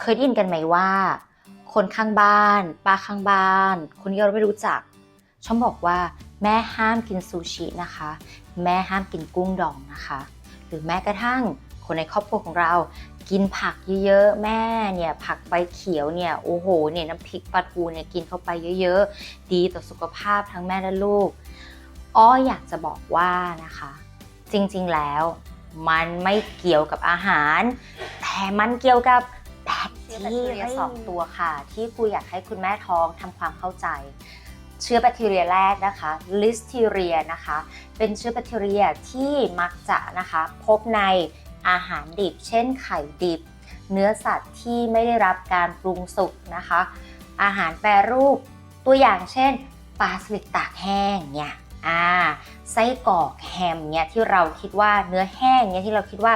เคยได้ยินกันไหมว่า คนข้างบ้านป้าข้างบ้าน คนที่เราไม่รู้จักชอบบอกว่า แม่ห้ามกินซูชินะคะ แม่ห้ามกินกุ้งดองนะคะ หรือแม้กระทั่งคนในครอบครัวของเรา กินผักเยอะๆแม่เนี่ยผักใบเขียวเนี่ยโอ้โหเนี่ยน้ำพริกปลาทูเนี่ยกินเข้าไปเยอะๆ ดีต่อสุขภาพทั้งแม่และลูกอ้ออยากจะบอกว่านะคะ จริงๆแล้วมันไม่เกี่ยวกับอาหาร แต่มันเกี่ยวกับ ทีเรียสองตัวค่ะ ที่ครูอยากให้คุณแม่ท้องทำความเข้าใจ เชื้อแบคทีเรียแรกนะคะลิสทีเรียนะคะ เป็นเชื้อแบคทีเรียที่มักจะนะคะพบในอาหารดิบ เช่นไข่ดิบ เนื้อสัตว์ที่ไม่ได้รับการปรุงสุกนะคะ อาหารแปรรูปตัวอย่างเช่นปลาสลิดตากแห้งเนี่ยอ่าไส้กรอกแฮมเนี่ยที่เราคิดว่าเนื้อแห้งเนี่ยที่เราคิดว่า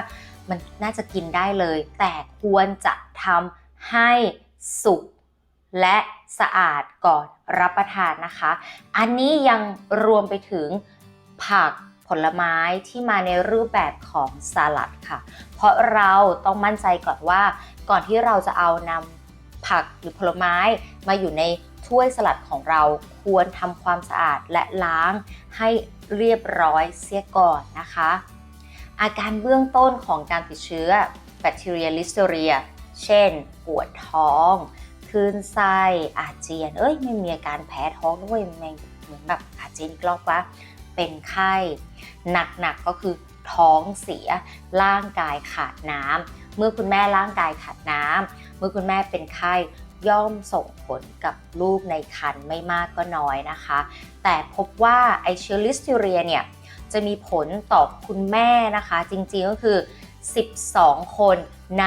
มันน่าจะกินได้เลย แต่ควรจะทำ ให้สุกและสะอาดก่อนรับประทานนะคะ อันนี้ยังรวมไปถึงผักผลไม้ที่มาในรูปแบบของสลัดค่ะ เพราะเราต้องมั่นใจก่อนว่าก่อนที่เราจะเอานำผักหรือผลไม้มาอยู่ในถ้วยสลัดของเราควรทำความสะอาดและล้างให้เรียบร้อยเสียก่อนนะคะ อาการเบื้องต้นของการติดเชื้อแบคทีเรียลิสเตอเรีย เช่น ปวดท้องคลื่นไส้อาเจียน เอ้ยไม่มีอาการแพ้ท้องด้วยแม่งเหมือนแบบอาเจียนอีกรอบวะเป็นไข้หนักๆก็คือท้องเสียร่างกายขาดน้ำเมื่อคุณแม่ร่างกายขาดน้ำเมื่อคุณแม่เป็นไข้ย่อมส่งผลกับลูกในครรภ์ไม่มากก็น้อยนะคะ แต่พบว่าไอเชื้อลิสเทเรียเนี่ยจะมีผลต่อคุณแม่นะคะ จริงๆก็คือ 12 คนใน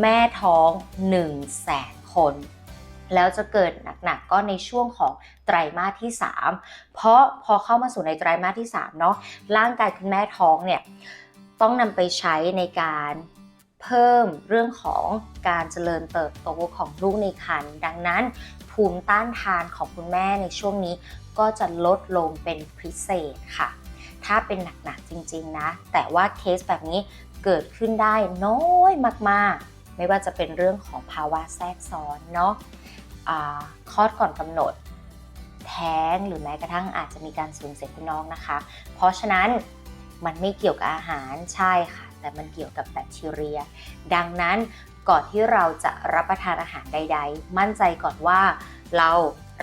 แม่ท้อง1 0 0 0 0แสนคน แล้วจะเกิดหนักๆก็ในช่วงของไตรมาสที่ 3 เพราะพอเข้ามาสู่ในไตรมาสที่3เนาะร่างกายคุณแม่ท้องเนี่ยต้องนำไปใช้ในการเพิ่มเรื่องของการเจริญเติบโตของลูกในครรภ์ดังนั้น ภูมิต้านทานของคุณแม่ในช่วงนี้ก็จะลดลงเป็นพิเศษค่ะ ถ้าเป็นหนักๆจริงๆนะ แต่ว่าเคสแบบนี้เกิดขึ้นได้น้อยมากๆ ไม่ว่าจะเป็นเรื่องของภาวะแทรกซ้อนเนาะอ่าคลอดก่อนกำหนด แท้งหรือแม้กระทั่งอาจจะมีการสูญเสียคุณน้องนะคะ เพราะฉะนั้นมันไม่เกี่ยวกับอาหารใช่ค่ะ แต่มันเกี่ยวกับแบคทีเรีย ดังนั้นก่อนที่เราจะรับประทานอาหารใด ๆ มั่นใจก่อนว่าเรา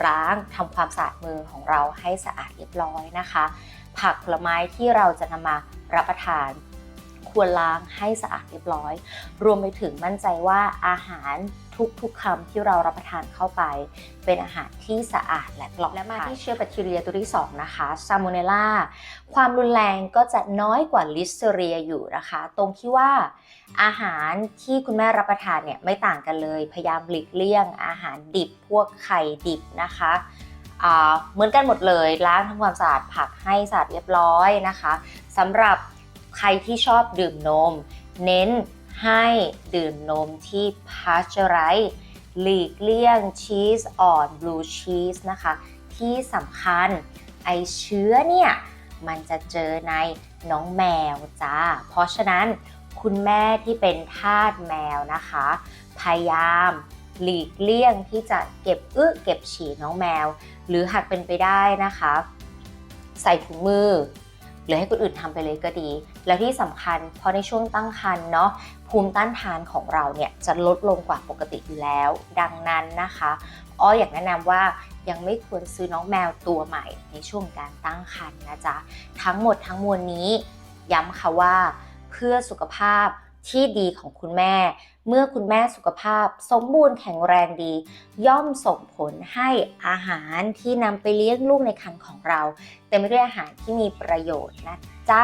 ล้างทำความสะอาดมือของเราให้สะอาดเรียบร้อยนะคะ ผักผลไม้ที่เราจะนำมารับประทาน ควรล้างให้สะอาดเรียบร้อย รวมไปถึงมั่นใจว่าอาหารทุกๆคำที่เรารับประทานเข้าไป เป็นอาหารที่สะอาดและปลอดภัยและมาที่เชื้อแบคทีเรียตัวที่ 2 นะคะซามูเนล a ความรุนแรงก็จะน้อยกว่าลิสเตอเรียอยู่นะคะ ตรงที่ว่าอาหารที่คุณแม่รับประทานเนี่ยไม่ต่างกันเลย พยายามหลีกเลี่ยง อาหารดิบพวกไข่ดิบนะคะอ่าเหมือนกันหมดเลยล้างทำความสะอาดผักให้สะอาดเรียบร้อยนะคะสำหรับ ใครที่ชอบดื่มนม เน้นให้ดื่มนมที่พาสเจอไรส์หลีกเลี่ยงชีสอ่อนบลูชีสนะคะ ที่สำคัญไอเชื้อเนี่ย มันจะเจอในน้องแมวจ้า เพราะฉะนั้นคุณแม่ที่เป็นทาสแมวนะคะ พยายามหลีกเลี่ยงที่จะเก็บอึเก็บฉี่น้องแมว หรือหากเป็นไปได้นะคะ ใส่ถุงมือ รือให้คนอื่นทำไปเลยก็ดี แล้วที่สำคัญเพราะในช่วงตั้งครรภ์เนาะภูมิต้านทานของเราเนี่ยจะลดลงกว่าปกติอยู่แล้ว ดังนั้นนะคะอ้ออยากแนะนำว่ายังไม่ควรซื้อน้องแมวตัวใหม่ในช่วงการตั้งครรภ์นะจ๊ะทั้งหมดทั้งมวลนี้ ย้ำค่ะว่าเพื่อสุขภาพ ที่ดีของคุณแม่ เมื่อคุณแม่สุขภาพ สมบูรณ์แข็งแรงดี ย่อมส่งผลให้อาหารที่นำไปเลี้ยงลูกในครรภ์ของเรา เต็มไปด้วยอาหารที่มีประโยชน์นะจ๊ะ